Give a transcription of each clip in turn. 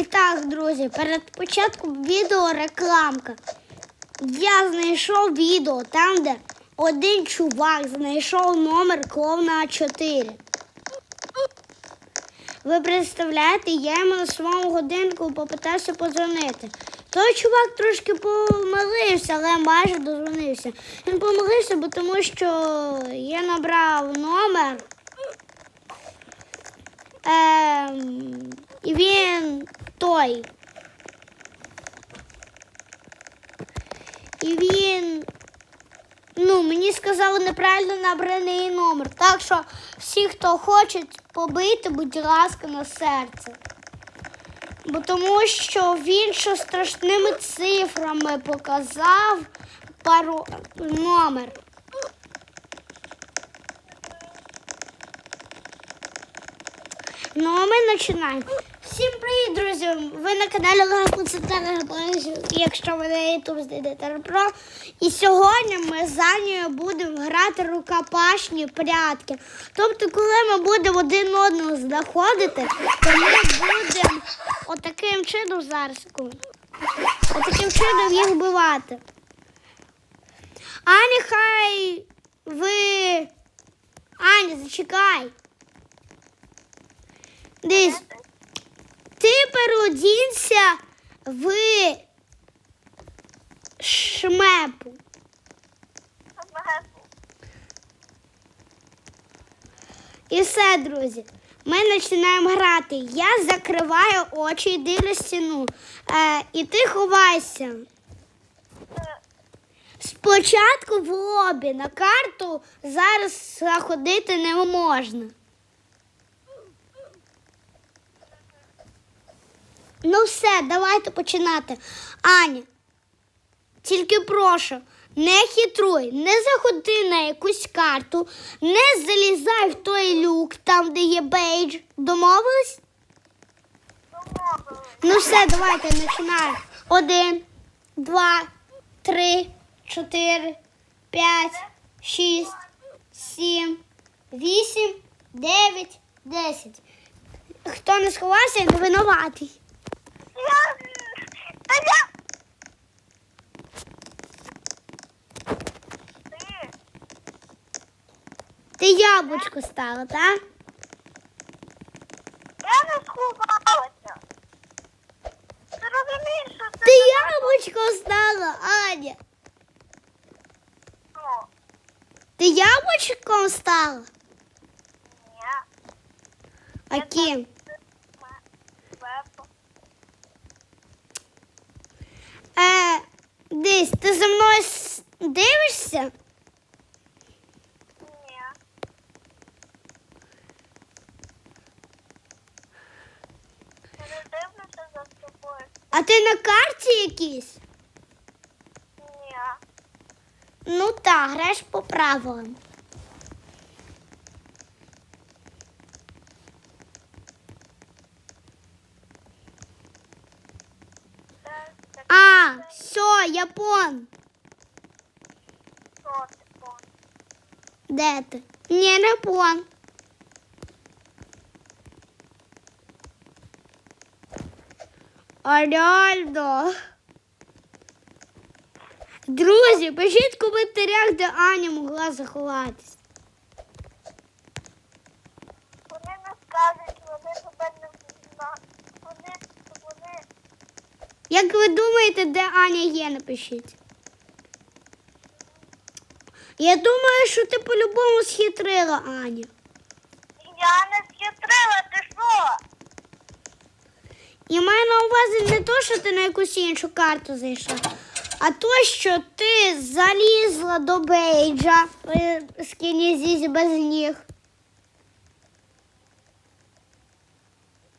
І так, друзі, перед початком відео рекламка. Я знайшов відео там, де один чувак знайшов номер клоуна 4. Ви представляєте, я йому на своєму годинку попитався подзвонити. Той чувак трошки помилився, але майже дозвонився. Він помилився, бо тому що я набрав номер. Ем, і він той. І він. Ну, мені сказали неправильно набраний номер. Так що всі, хто хоче побити, будь ласка, на серце. Бо тому що він що страшними цифрами показав пару номер. Ну, а ми починаємо. Всім привіт, друзі! Ви на каналі Легко якщо ви на YouTube знайдете Про. І сьогодні ми з Анією будемо грати рукопашні прятки. Тобто, коли ми будемо один одного знаходити, то ми будемо отаким чином зараз. Отаким чином їх вбивати. Аня, хай ви. Аня, зачекай. Десь. Ти переодінься в шмепу. І все, друзі. Ми починаємо грати. Я закриваю очі і дивлюсь стіну. Е, і ти ховайся. Спочатку в лобі на карту зараз заходити не можна. Ну все, давайте починати. Аня, тільки прошу, не хитруй, не заходи на якусь карту, не залізай в той люк, там, де є бейдж. Домовились? Ну все, давайте починаємо. Один, два, три, чотири, п'ять, шість, сім, вісім, дев'ять, десять. Хто не сховався, винуватий. Я... Та я... Ти... Ти яблучко стала, так? Я не сховалася. Ти розумієш, що це... Ти яблучко стала, Аня. Ну, Ти яблучком стала? ні. А ким? Лепо. Е, десь, ти за мною с- дивишся? Ні. Я не дивлюся за тобою. А ти на карті якійсь? Ні. Ну так, граєш по правилам. А, все, я пон. що ти пон? Де ти? Ні, не пон. А реально. Друзі, пишіть в коментарях, де Аня могла заховатись. Вони не скажуть, вони тебе не знають. Вони... Вони... Як ви думаєте, де Аня є, напишіть. Я думаю, що ти по-любому схитрила Аню. Я не схитрила, ти що? І маю на увазі не то, що ти на якусь іншу карту зайшла, а то, що ти залізла до бейджа е, з кінізі без ніг.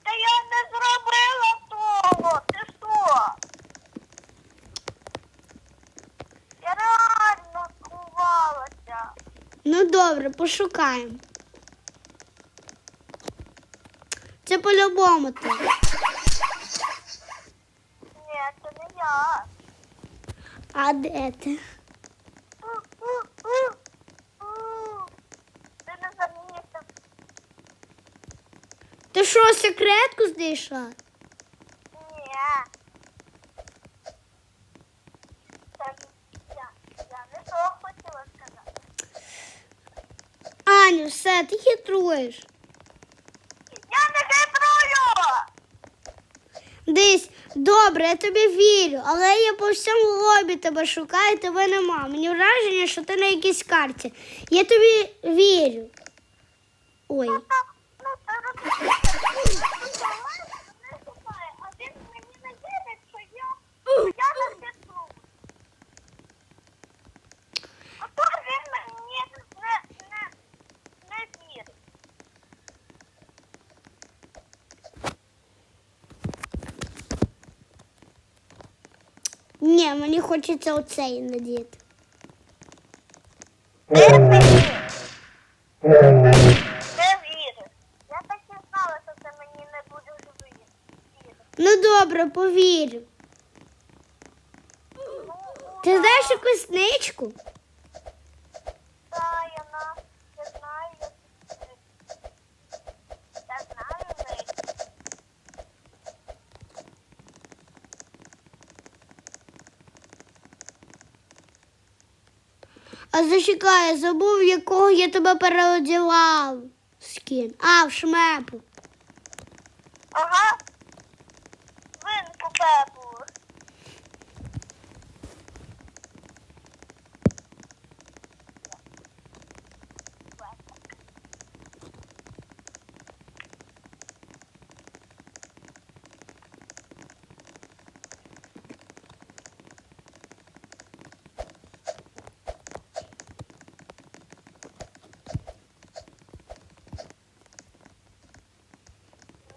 Та я не зробила того. Ти що? Я реально сховалася. Ну добре, пошукаємо. Це по-любому ти це не я. А де ти? Ти не замітив. Ти що, секретку знайшла? Ні. Та я, я не то хотіла сказати. Аню, все, ти хитруєш. Я не хитрую! Десь добре, я тобі вірю, але я по всьому лобі тебе шукаю, тебе нема. Мені враження, що ти на якійсь карті. Я тобі вірю. Ой. Ну, ну, то не шукає, а він мені не вірить, що я, що я не хитрую. А то він мені не, не, не вірить. Ні, мені хочеться оцей надіти. Не. Не вірить. Я так і знала, що це мені не буде вірити. Ну добре, повірю. Ти знаєш якусь ничку? Та, я на, я знаю, я, я знаю неї. А зачекай, забув, якого я тебе переоділав Скін. А, в шмепу. Ага. Винку Пепу.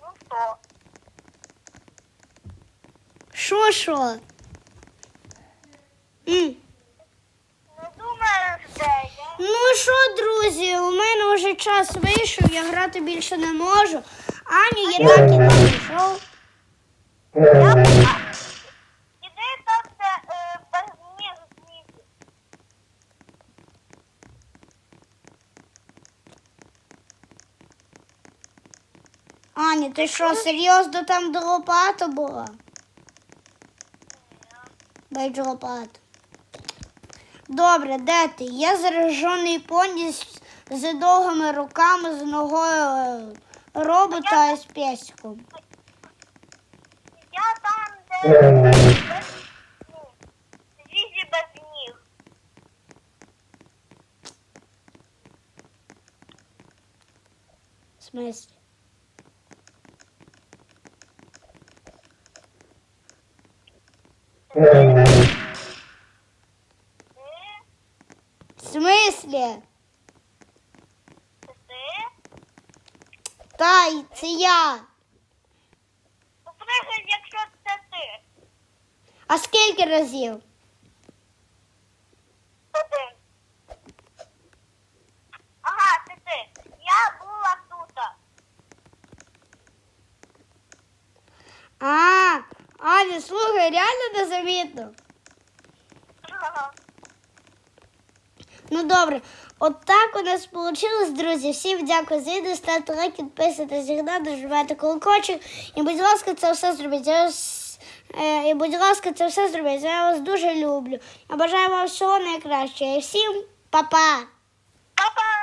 Ну що? Що, що? М. Не думаєш, де я? Ну що, друзі, у мене вже час вийшов, я грати більше не можу. Аню я так і не пішов. Я була. Іди так, де е, без ніг зніг. Аня, ти що, серйозно там до лопата була? Дай лопату. Добре, де ти? Я заражений поні з, довгими руками, з ногою е, робота і з песиком. Я там, де без без ніг. В смысле? В смысле? Це ти? Та, й це я. Послухай, якщо це ти. А скільки разів? Один. Ага, це ти. Я була тут. А, Аня, слухай, реально незамітно. Ага. Ну добре, от так у нас вийшло, друзі. Всім дякую за відео, ставте лайк, підписуйтесь, завжди нажимайте колокольчик. І будь ласка, це все зробіть. Я вас, е, і будь ласка, це все зробіть. Я вас дуже люблю. Я бажаю вам всього найкращого. І всім па-па! Па-па!